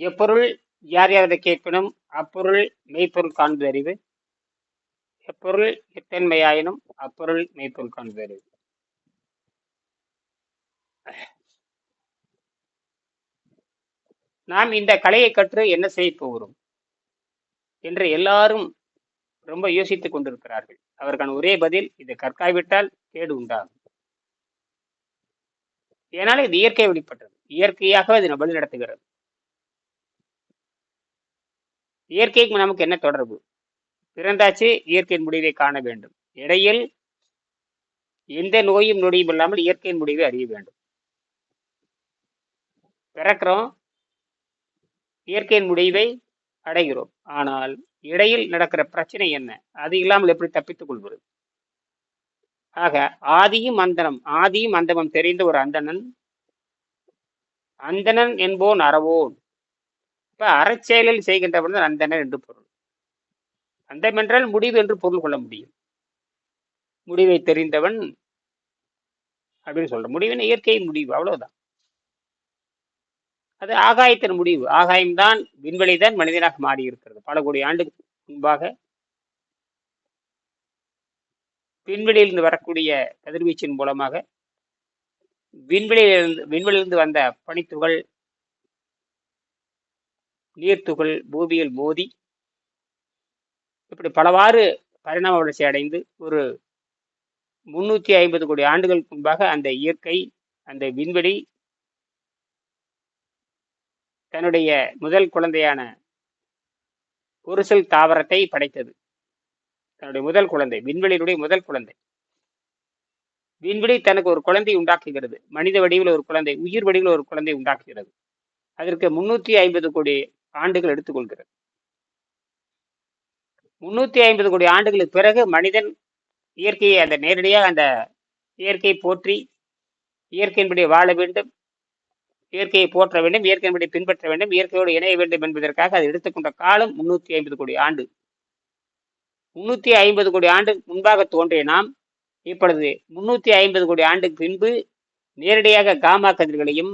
எப்பொருள் யார் யாரை கேட்பினும் அப்பொருள் மெய்ப்பொருள் காண்பது அறிவு. எப்பொருள் எத்தன்மையாயினும் அப்பொருள் மெய்ப்பொருள் காண்பது அறிவு. நாம் இந்த கலையை கற்று என்ன செய்ய போகிறோம் என்று எல்லாரும் ரொம்ப யோசித்துக் கொண்டிருக்கிறார்கள். அவருக்கான ஒரே பதில் இது கற்காய்விட்டால் கேடு உண்டாகும். ஏனால் இது இயற்கை வெளிப்பட்டது இயற்கையாகவே அது வழி நடத்துகிறது இயற்கைக்கு நமக்கு என்ன தொடர்பு? பிறந்தாச்சு இயற்கையின் முடிவை காண வேண்டும். இடையில் எந்த நோயும் நொடியும் இல்லாமல் இயற்கையின் முடிவை அறிய வேண்டும். பிறக்கிறோம் இயற்கையின் முடிவை அடைகிறோம். ஆனால் இடையில் நடக்கிற பிரச்சனை என்ன? அது இல்லாமல் எப்படி தப்பித்துக் கொள்வது? ஆக ஆதியும் அந்தனம் ஆதியும் அந்தமும் தெரிந்த ஒரு அந்தணன் அந்தணன் என்போன் அறவோன். இப்ப அறச்செயலில் செய்கின்றவன் அந்தணன் என்று பொருள். அந்தம் என்றால் முடிவு என்று பொருள் கொள்ள முடியும். முடிவை தெரிந்தவன் அப்படின்னு சொல்ற முடிவின் இயற்கையின் முடிவு அவ்வளவுதான். அது ஆகாயத்தின் முடிவு. ஆகாயம்தான் விண்வெளிதான் மனிதனாக மாறி இருக்கிறது பல கோடி ஆண்டுக்கு முன்பாக விண்வெளியிலிருந்து வரக்கூடிய கதிர்வீச்சின் மூலமாக விண்வெளியிலிருந்து விண்வெளியிலிருந்து வந்த பனித்துகள் நீர்த்துகள் பூமியில் மோதி இப்படி பலவாறு பரிணாம வளர்ச்சி அடைந்து ஒரு முன்னூற்றி ஐம்பது கோடி ஆண்டுகளுக்கு முன்பாக அந்த இயற்கை அந்த விண்வெளி தன்னுடைய முதல் குழந்தையான பொருசல் தாவரத்தை படைத்தது. தன்னுடைய முதல் குழந்தை விண்வெளியினுடைய முதல் குழந்தை. விண்வெளி தனக்கு ஒரு குழந்தை உண்டாக்குகிறது. மனித வடிவில் ஒரு குழந்தை உயிர் வடிவில் ஒரு குழந்தை உண்டாக்குகிறது. அதற்கு முன்னூத்தி ஐம்பது கோடி ஆண்டுகள் எடுத்துக்கொள்கிறது முன்னூத்தி ஐம்பது கோடி ஆண்டுகளுக்கு பிறகு மனிதன் இயற்கையை அந்த நேரடியாக அந்த இயற்கையை போற்றி இயற்கையின்படி வாழ வேண்டும் இயற்கையை போற்ற வேண்டும் இயற்கையின்படி பின்பற்ற வேண்டும் இயற்கையோடு இணைய வேண்டும் என்பதற்காக அது எடுத்துக்கொண்ட காலம் முன்னூத்தி ஐம்பது கோடி ஆண்டு. முன்னூத்தி ஐம்பது கோடி ஆண்டு முன்பாக தோன்றிய நாம் இப்பொழுது முன்னூத்தி ஐம்பது கோடி ஆண்டுக்கு பின்பு நேரடியாக காமா கதிர்களையும்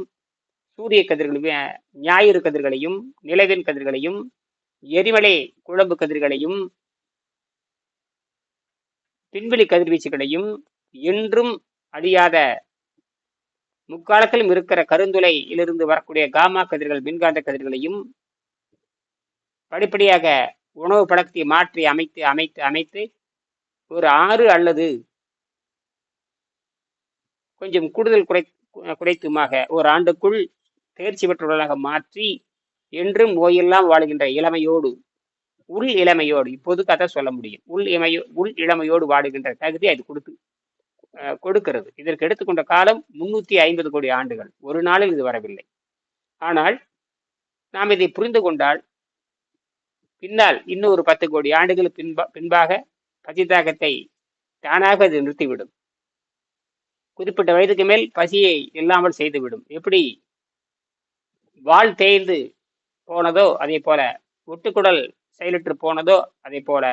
சூரிய கதிர்களையும் ஞாயிறு கதிர்களையும் நிலவின் கதிர்களையும் எரிமலை குழம்பு கதிர்களையும் பின்வெளி கதிர்வீச்சுகளையும் என்றும் அழியாத முக்காலத்திலும் இருக்கிற கருந்துளையிலிருந்து வரக்கூடிய காமா கதிர்கள் மின்காந்த கதிர்களையும் படிப்படியாக உணவு பழக்கத்தை மாற்றி அமைத்து அமைத்து அமைத்து ஒரு ஆறு அல்லது கொஞ்சம் கூடுதல் குறை குறைத்துமாக ஒரு ஆண்டுக்குள் தேர்ச்சி பெற்றவர்களாக மாற்றி என்றும் நோயெல்லாம் வாழ்கின்ற இளமையோடு உள் இளமையோடு இப்போது கதை சொல்ல முடியும். உள் இமையோ உள் இளமையோடு வாடுகின்ற தகுதி அது கொடுத்து கொடுக்கிறது. இதற்கு எடுத்துக்கொண்ட காலம் முன்னூத்தி ஐம்பது கோடி ஆண்டுகள். ஒரு நாளில் இது வரவில்லை. ஆனால் நாம் இதை புரிந்து கொண்டால் பின்னால் இன்னும் ஒரு பத்து கோடி ஆண்டுகள் பின்பா பின்பாக பசித்தாகத்தை தானாக அது நிறுத்திவிடும். குறிப்பிட்ட வயதுக்கு மேல் பசியை இல்லாமல் செய்துவிடும். எப்படி வால் தேய்ந்து போனதோ அதே போல ஒட்டுக்குடல் செயலற்று போனதோ அதே போல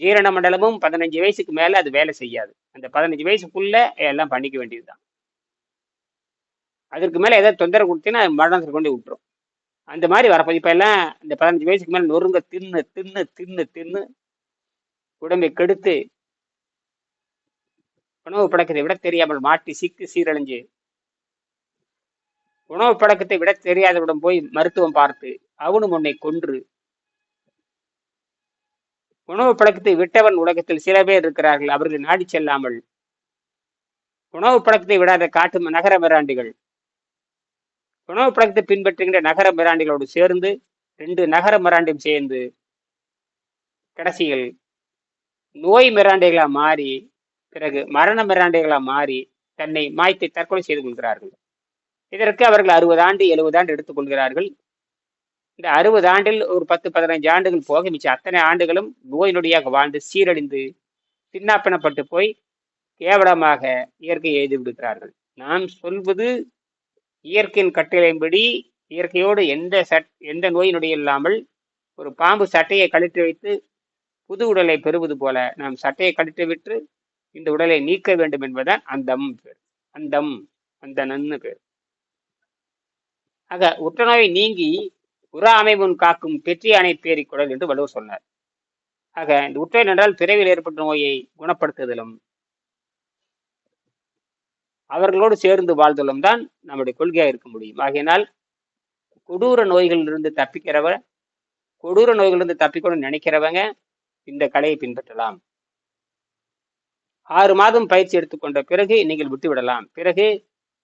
ஜீரண மண்டலமும் பதினஞ்சு வயசுக்கு மேல அது வேலை செய்யாது. அந்த பதினஞ்சு வயசுக்குள்ள எல்லாம் பண்ணிக்க வேண்டியதுதான். அதற்கு மேல ஏதாவது தொந்தரவு கொடுத்தீங்கன்னா அது மரணத்தை கொண்டு விட்டுரும். அந்த மாதிரி வரப்போது இப்போ எல்லாம் இந்த பதினஞ்சு வயசுக்கு மேல நொறுங்க தின்னு தின்னு தின்னு தின்னு உடம்பை கெடுத்து உணவு பழக்கத்தை விட தெரியாமல் மாட்டி சிக்கு சீரழிஞ்சு உணவு பழக்கத்தை விட தெரியாதவிடம் போய் மருத்துவம் பார்த்து அவனும் உன்னை கொன்று. உணவு பழக்கத்தை விட்டவன் உலகத்தில் சில பேர் இருக்கிறார்கள். அவர்கள் நாடி செல்லாமல். உணவு பழக்கத்தை விடாத காட்டு நகர மிராண்டிகள். உணவு பழக்கத்தை பின்பற்றுகின்ற நகர மிராண்டிகளோடு சேர்ந்து ரெண்டு நகர மிராண்டியும் சேர்ந்து கடைசியில் நோய் மிராண்டிகளாக மாறி பிறகு மரண மிராண்டைகளாக மாறி தன்னை மாய்த்து தற்கொலை செய்து கொள்கிறார்கள். இதற்கு அவர்கள் அறுபது ஆண்டு எழுபது ஆண்டு எடுத்துக்கொள்கிறார்கள் இந்த அறுபது ஆண்டில் ஒரு பத்து பதினைஞ்சு ஆண்டுகள் போக மிச்சம் அத்தனை ஆண்டுகளும் நோய் நொடியாக வாழ்ந்து சீரழிந்து சின்னாப்பினப்பட்டு போய் கேவலமாக இயற்கை எழுதி விடுகிறார்கள். நாம் சொல்வது இயற்கையின் கட்டளையின்படி இயற்கையோடு எந்த சட் எந்த நோய் நொடி இல்லாமல் ஒரு பாம்பு சட்டையை கழித்து வைத்து புது உடலை பெறுவது போல நாம் சட்டையை கழித்து விட்டு இந்த உடலை நீக்க வேண்டும் என்பதுதான் அந்தம் பேர். அந்தம் அந்த நன்னு பேர். ஆக உற்றநோயை நீங்கி உரா முன் காக்கும் பெற்றியானை பேரிக்குடல் என்று வள்ளுவர் சொன்னார். ஆக இந்த உற்றநோய் என்றால் பிறவில் ஏற்பட்ட நோயை குணப்படுத்துதலும் அவர்களோடு சேர்ந்து வாழ்தலும் தான் நம்முடைய கொள்கையாக இருக்க முடியும். ஆகையினால் கொடூர நோய்களிலிருந்து தப்பிக்கிறவ கொடூர நோய்களிலிருந்து தப்பிக்கணும்னு நினைக்கிறவங்க இந்த கலையை பின்பற்றலாம். ஆறு மாதம் பயிற்சி எடுத்துக்கொண்ட பிறகு நீங்கள் விட்டு விடலாம் பிறகு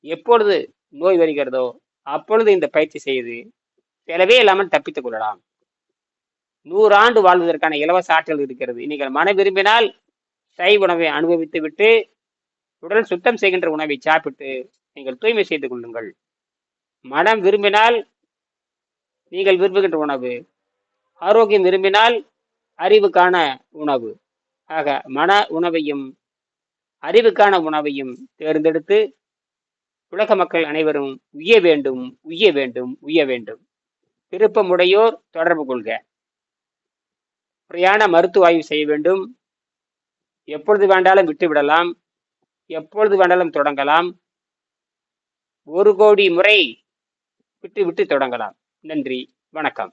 எப்பொழுது நோய் வருகிறதோ அப்பொழுது இந்த பயிற்சி செய்து செலவே இல்லாமல் தப்பித்துக் கொள்ளலாம். நூறு ஆண்டு வாழ்வதற்கான இலவச ஆற்றல் இருக்கிறது. நீங்கள் மன விரும்பினால் சை உணவை அனுபவித்து விட்டு உடல் சுத்தம் செய்கின்ற உணவை சாப்பிட்டு நீங்கள் தூய்மை செய்து கொள்ளுங்கள். மனம் விரும்பினால் நீங்கள் விரும்புகின்ற உணவு ஆரோக்கியம் விரும்பினால் அறிவுக்கான உணவு. ஆக மன உணவையும் அறிவுக்கான உணவையும் தேர்ந்தெடுத்து உலக மக்கள் அனைவரும் உய்ய வேண்டும் உய்ய வேண்டும் உய்ய வேண்டும். விருப்பமுடையோர் தொடர்பு கொள்க. முறையான மருத்துவ ஆய்வு செய்ய வேண்டும். எப்பொழுது வேண்டாலும் விட்டு விடலாம். எப்பொழுது வேண்டாலும் தொடங்கலாம். ஒரு கோடி முறை விட்டு விட்டு தொடங்கலாம். நன்றி. வணக்கம்.